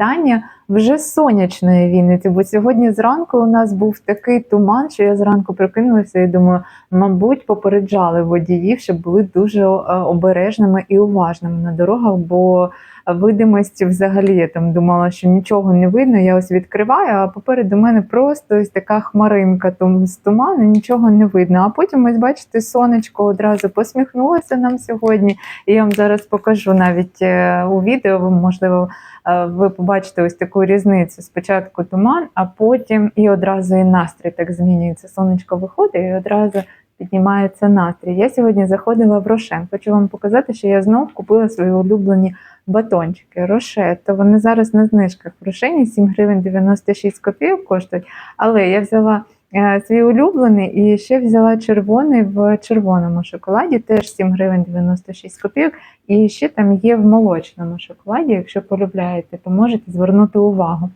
вітання вже з сонячної Вінниці, бо сьогодні зранку у нас був такий туман, що я зранку прокинулася і думаю, мабуть, попереджали водіїв, щоб були дуже е, обережними і уважними на дорогах, бо видимості взагалі я там думала, що нічого не видно. Я ось відкриваю, а попереду мене просто ось така хмаринка там з туману, нічого не видно. А потім ось бачите, сонечко одразу посміхнулося нам сьогодні. І я вам зараз покажу навіть е, у відео, можливо, е, ви побачите ось таку різницю. Спочатку туман, а потім і одразу і настрій так змінюється. Сонечко виходить і одразу піднімається настрій. Я сьогодні заходила в Рошен. Хочу вам показати, що я знов купила свої улюблені батончики. Роше, то вони зараз на знижках в Рошені 7 гривень 96 копійок коштують. Але я взяла е, свій улюблений і ще взяла червоний в червоному шоколаді, теж 7 гривень 96 копійок. І ще там є в молочному шоколаді. Якщо полюбляєте, то можете звернути увагу.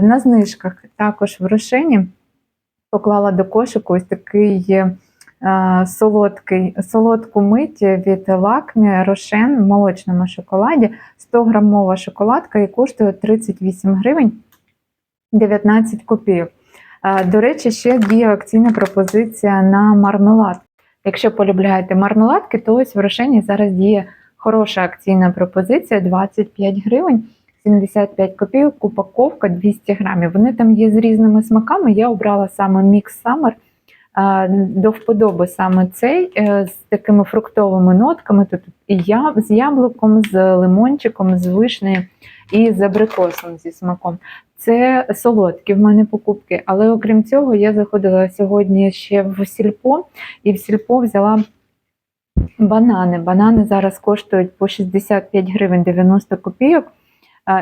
На знижках також в Рошені поклала до кошику ось такий е, солодкий, солодку мить від лакмі Рошен в молочному шоколаді. 100 грамова шоколадка і коштує 38 гривень 19 копійок. Е, До речі, ще діє акційна пропозиція на мармелад. Якщо полюбляєте мармеладки, то ось в Рошені зараз діє хороша акційна пропозиція 25 гривень. 75 копійок, упаковка 200 грамів. Вони там є з різними смаками. Я обрала саме Mix Summer. До вподоби саме цей е, з такими фруктовими нотками. Тут і я з яблуком, з лимончиком, з вишнею і з абрикосом зі смаком. Це солодкі в мене покупки. Але окрім цього, я заходила сьогодні ще в сільпо і в сільпо взяла. Банани. Банани зараз коштують по 65 гривень 90 копійок.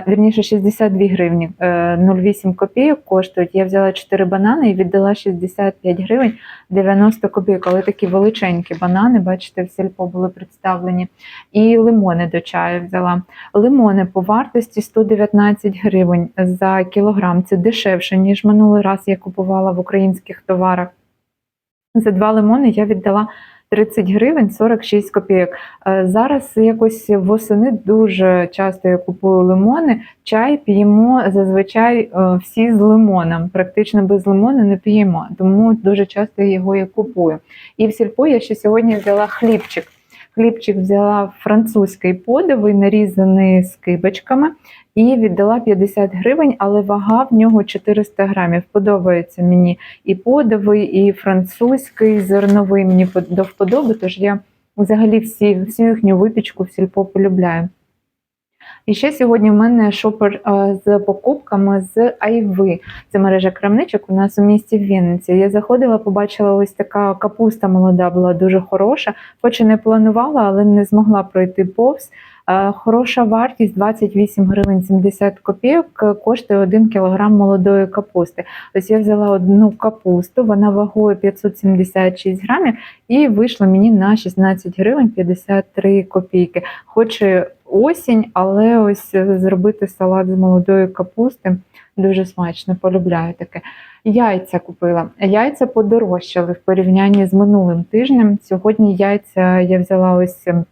Вірніше 62 гривні, е, 0,8 копійок коштують. Я взяла 4 банани і віддала 65 гривень 90 копійок, але такі величенькі банани, бачите, в сільпо були представлені. І лимони до чаю взяла. Лимони по вартості 119 гривень за кілограм. Це дешевше, ніж минулий раз я купувала в українських товарах. За два лимони я віддала 30 гривень 46 копійок. Е, Зараз якось восени дуже часто я купую лимони. Чай п'ємо зазвичай е, всі з лимоном. Практично без лимону не п'ємо, тому дуже часто його і купую. І в сільпо я ще сьогодні взяла хлібчик. Хлібчик взяла французький подовий, нарізаний скибочками, і віддала 50 гривень, але вага в нього 400 грамів. Подобається мені і подовий, і французький, зерновий мені до вподоби, тож я взагалі всі, всю їхню випічку в сільпо полюбляю. І ще сьогодні в мене шопер з покупками з Айви. Це мережа крамничок у нас у місті Вінниці. Я заходила, побачила ось така капуста молода, була дуже хороша. Хоч і не планувала, але не змогла пройти повз. Е, Хороша вартість 28 гривень 70 копійок е, коштує 1 кілограм молодої капусти. Ось я взяла одну капусту, вона вагою 576 грамів, і вийшло мені на 16 гривень 53 копійки. Хоч осінь, але ось е, зробити салат з молодої капусти дуже смачно, полюбляю таке. Яйця купила. Яйця подорожчали в порівнянні з минулим тижнем. Сьогодні яйця я взяла ось ем,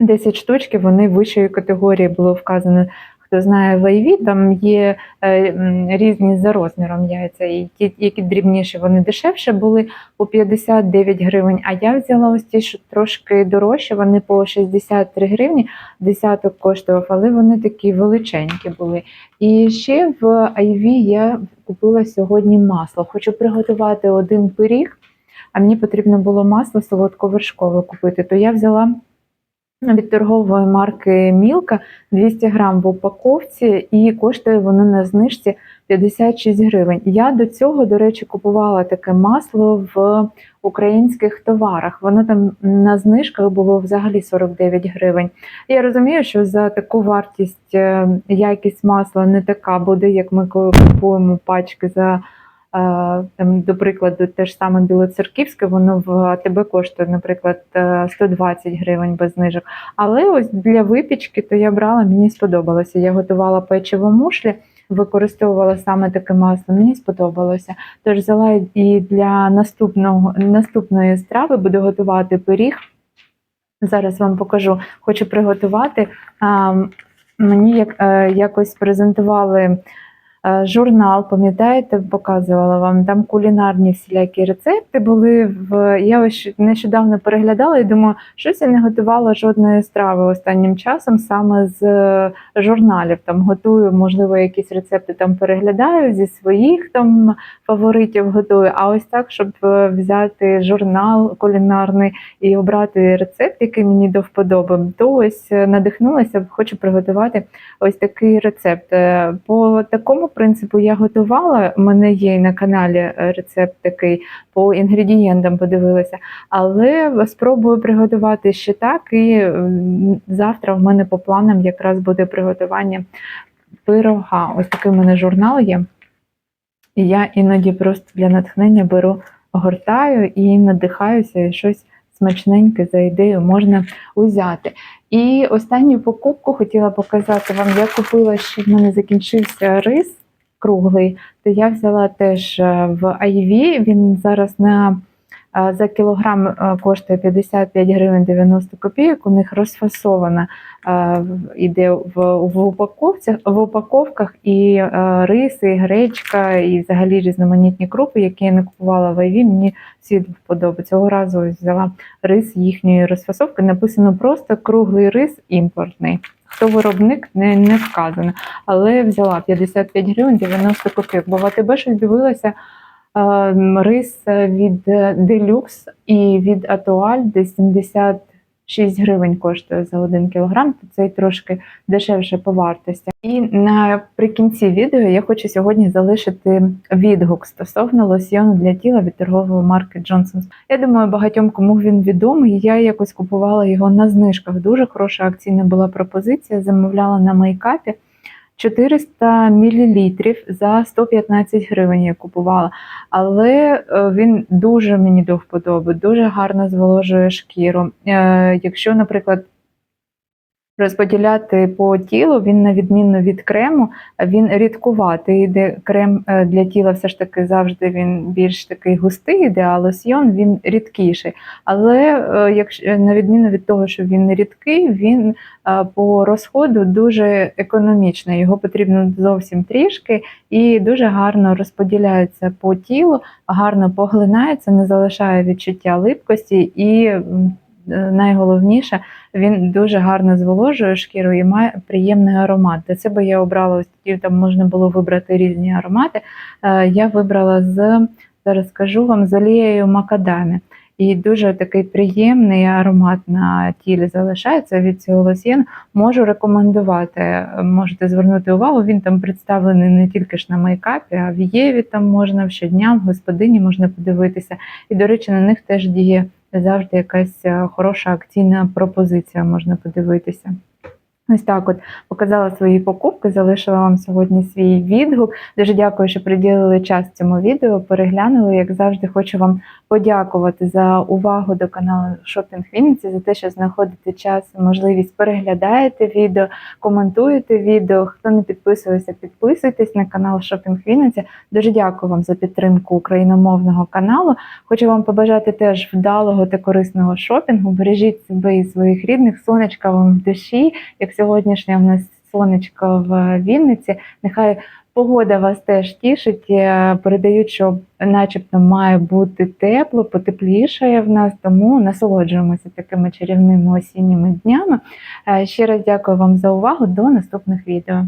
10 штучків, вони вищої категорії було вказано. Хто знає в Айві, там є е, різні за розміром яйця, і ті, які дрібніші, вони дешевше були по 59 гривень. А я взяла ось ті, що трошки дорожче, вони по 63 гривні, десяток коштував, але вони такі величенькі були. І ще в Айві я купила сьогодні масло. Хочу приготувати один пиріг, а мені потрібно було масло солодковершкове купити, то я взяла від торгової марки Мілка 200 грам в упаковці і коштує воно на знижці 56 гривень. Я до цього, до речі, купувала таке масло в українських товарах. Воно там на знижках було взагалі 49 гривень. Я розумію, що за таку вартість е, якість масла не така буде, як ми коли купуємо пачки за. Е, Там, до прикладу, те ж саме білоцерківське, воно в АТБ коштує, наприклад, е, 120 гривень без знижок. Але ось для випічки то я брала, мені сподобалося. Я готувала печиво мушлі, використовувала саме таке масло, мені сподобалося. Тож взяла і для наступного, наступної страви буду готувати пиріг. Зараз вам покажу. Хочу приготувати а, Мені як, е, якось презентували е, журнал, пам'ятаєте, показувала вам там кулінарні всілякі рецепти були. В я ось нещодавно переглядала і думаю, щось я не готувала жодної страви останнім часом саме з е, журналів. Там готую, можливо, якісь рецепти там переглядаю зі своїх там фаворитів готую. А ось так, щоб е, взяти журнал кулінарний і обрати рецепт, який мені до вподоби, то ось е, надихнулася, хочу приготувати ось такий рецепт. Е, По такому принципу я готувала. У мене є на каналі е, рецепт такий по інгредієнтам подивилася, але спробую приготувати ще так. І завтра в мене по планам якраз буде приготування пирога. Ось такий в мене журнал є. І я іноді просто для натхнення беру, гортаю і надихаюся, і щось смачненьке за ідею можна узяти. І останню покупку хотіла показати вам. Я купила, ще в мене закінчився рис круглий, то я взяла теж е, в Айві. Він зараз на за кілограм е, коштує 55 гривень 90 копійок. У них розфасована е, іде в, в упаковцях в упаковках і е, риси, і гречка, і взагалі різноманітні крупи, які я не купувала в Айві. Мені всі вподобається. Цього разу взяла рис їхньої розфасовки. Написано просто круглий рис імпортний. Хто виробник не, не вказано, але взяла 55 гривень 90 копійок. Бо в АТБ щось дивилася е, рис від Делюкс і від Атуаль, де 76 гривень коштує за 1 кілограм, то цей трошки дешевше по вартості. І наприкінці відео я хочу сьогодні залишити відгук стосовно лосьйону для тіла від торгової марки Johnson's. Я думаю, багатьом кому він відомий. Я якось купувала його на знижках. Дуже хороша акційна була пропозиція. Замовляла на мейкапі 400 мл за 115 гривень. Я купувала, але е, він дуже мені до вподоби, дуже гарно зволожує шкіру. Е, Якщо, наприклад, розподіляти по тілу, він на відміну від крему, він рідкуватий. Де крем е, для тіла все ж таки завжди він більш такий густий, іде, а лосьйон він рідкіший. Але е, якщо на відміну від того, що він рідкий, він е, по розходу дуже економічний. Його потрібно зовсім трішки і дуже гарно розподіляється по тілу, гарно поглинається, не залишає відчуття липкості і. Е, Найголовніше, він дуже гарно зволожує шкіру і має приємний аромат. Для себе я обрала ось там можна було вибрати різні аромати. Е, Я вибрала з зараз скажу вам з олією макадамі. І дуже такий приємний аромат на тілі залишається від цього лосьєну. Можу рекомендувати. Можете звернути увагу. Він там представлений не тільки ж на мейкапі, а в Єві там можна щодня, в господині можна подивитися. І, до речі, на них теж діє завжди якась е, хороша акційна пропозиція, можна подивитися. Ось так от показала свої покупки, залишила вам сьогодні свій відгук. Дуже дякую, що приділили час цьому відео, переглянули. Як завжди, хочу вам подякувати за увагу до каналу Shopping Вінниці, за те, що знаходите час і можливість переглядаєте відео, коментуєте відео. Хто не підписується, підписуйтесь на канал Shopping Вінниця. Дуже дякую вам за підтримку україномовного каналу. Хочу вам побажати теж вдалого та корисного шопінгу. Бережіть себе і своїх рідних, сонечка вам в душі. Як сьогоднішнє в нас сонечко в Вінниці, нехай. Погода вас теж тішить. Е, Передають, що начебто має бути тепло, потеплішає в нас, тому насолоджуємося такими чарівними осінніми днями. Е, Ще раз дякую вам за увагу. До наступних відео.